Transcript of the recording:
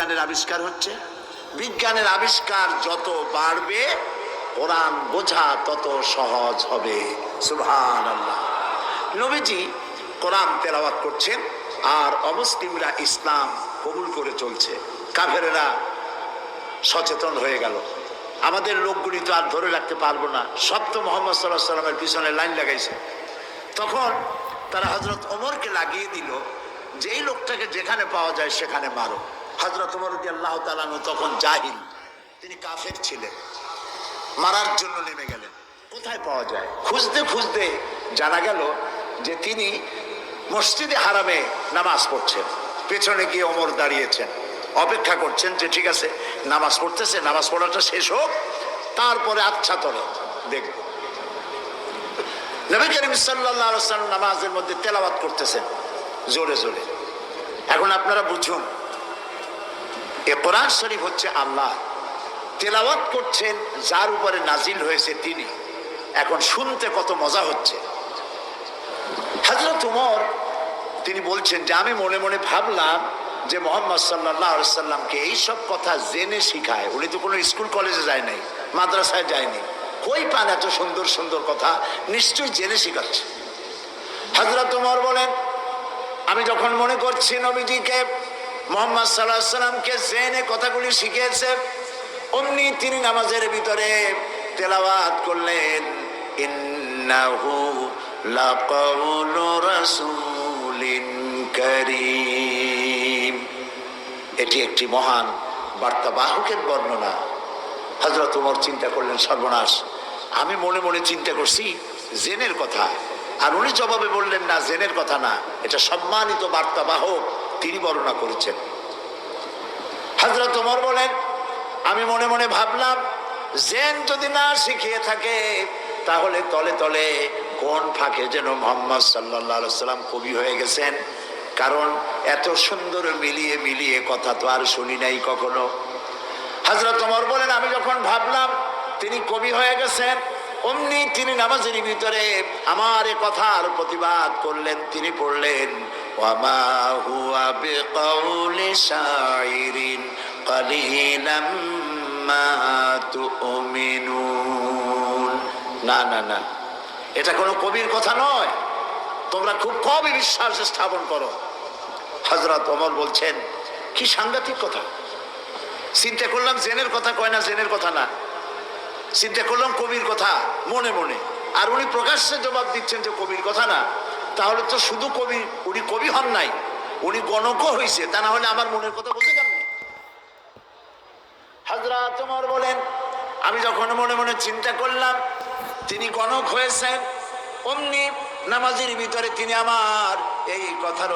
বিজ্ঞানের আবিষ্কার হচ্ছে। বিজ্ঞানের আবিষ্কার যত বাড়বে, কোরআন বোঝা তত সহজ হবে। সুবহান আল্লাহ নবীজি কোরআন তেলাওয়াত করছেন আর অমুসলিমরা ইসলাম কবুল করে চলছে। কাফেরেরা সচেতন হয়ে গেল। আমাদের লোকগুলি তো আর ধরে রাখতে পারব না। সপ্ত মোহাম্মদ সাল্লাহ সাল্লামের পিছনে লাইন লাগাইছে। তখন তারা হজরত ওমরকে লাগিয়ে দিল, যেই লোকটাকে যেখানে পাওয়া যায় সেখানে মারো। হজরত ওমর আল্লাহ তালানু তখন জাহিল। তিনি কাফের ছিলেন। মারার জন্য নেমে গেলেন। কোথায় পাওয়া যায়? খুঁজতে খুঁজতে জানা গেল যে তিনি মসজিদে হারামে নামাজ পড়ছেন। পেছনে গিয়ে ওমর দাঁড়িয়েছেন। অপেক্ষা করছেন যে ঠিক আছে, নামাজ পড়তেছে, নামাজ পড়াটা শেষ হোক, তারপরে আচ্ছা তরে দেখব। নবী করিম সাল্লাহ নামাজের মধ্যে তেলাওয়াত করতেছেন, জোরে জোরে। এখন আপনারা বুঝুন এ কোরআন শরীফ হচ্ছে আল্লাহ। তেলাওয়াত করছেন, যার উপরে নাজিল হয়েছে তিনি। এখন শুনতে কত মজা হচ্ছে। হাজরত উমর, তিনি বলছেন যে, আমি মনে মনে ভাবলাম যে মোহাম্মদ সাল্লাহ সাল্লামকে এইসব কথা জেনে শিখায়। উনি তো কোনো স্কুল কলেজে যায় নাই, মাদ্রাসায় যায়নি। কই পান এত সুন্দর সুন্দর কথা? নিশ্চয়ই জেনে শিখাচ্ছে। হাজরত উমর বলেন, আমি যখন মনে করছি নবীজিকে মোহাম্মদ সাল্লাহ সাল্লামকে জেনে কথাগুলি শিখিয়েছে, অমনি তিনি নামাজের ভিতরে তেলাওয়াত করলেন, ইন্নাহু লাকাউলু রাসূলিন কারীম। এটি একটি মহান বার্তাবাহকের বর্ণনা। হজরত উমর চিন্তা করলেন, সর্বনাশ, আমি মনে মনে চিন্তা করছি, জেনের কথা। আর উনি জবাবে বললেন, না, জেনের কথা না, এটা সম্মানিত বার্তাবাহক তিনি বর্ণনা করেছেন। হজরত উমর বলেন, আমি মনে মনে ভাবলাম, জেন যদি না শিখিয়ে থাকে, তাহলে তলে তলে কোন ফাঁকে যেন মোহাম্মদ সাল্লাহ সাল্লাম কবি হয়ে গেছেন। কারণ এত সুন্দর মিলিয়ে মিলিয়ে কথা তো আর শুনি নাই কখনো। হাজরত ওমর বলেন, আমি যখন ভাবলাম তিনি কবি হয়ে গেছেন, অমনি তিনি নামাজের ভিতরে আমার এ কথার প্রতিবাদ করলেন, তিনি পড়লেন ওয়ামা হুয়া বিকাউলি শাইরিন কালিলাম মা তুমিনুন না না না। এটা কোনো কবির কথা নয়। তোমরা খুব কমই বিশ্বাস স্থাপন করো। হজরত ওমর বলছেন, কি সাংঘাতিক কথা। চিন্তা করলাম জেনের কথা কয় না, জেনের কথা না। চিন্তা করলাম কবির কথা, মনে মনে। আর উনি প্রকাশ্যে জবাব দিচ্ছেন যে কবির কথা না। তাহলে তো শুধু কবি, উনি কবি হন নাই, উনি গণকও হয়েছে তা না হলে আমার মনের কথা বলতে কেমনে? হাজরা তোমার বলেন, আমি যখন মনে মনে চিন্তা করলাম, তিনি গণক হয়েছেন, অমনি নামাজের ভিতরে তিনি আমার এই কথার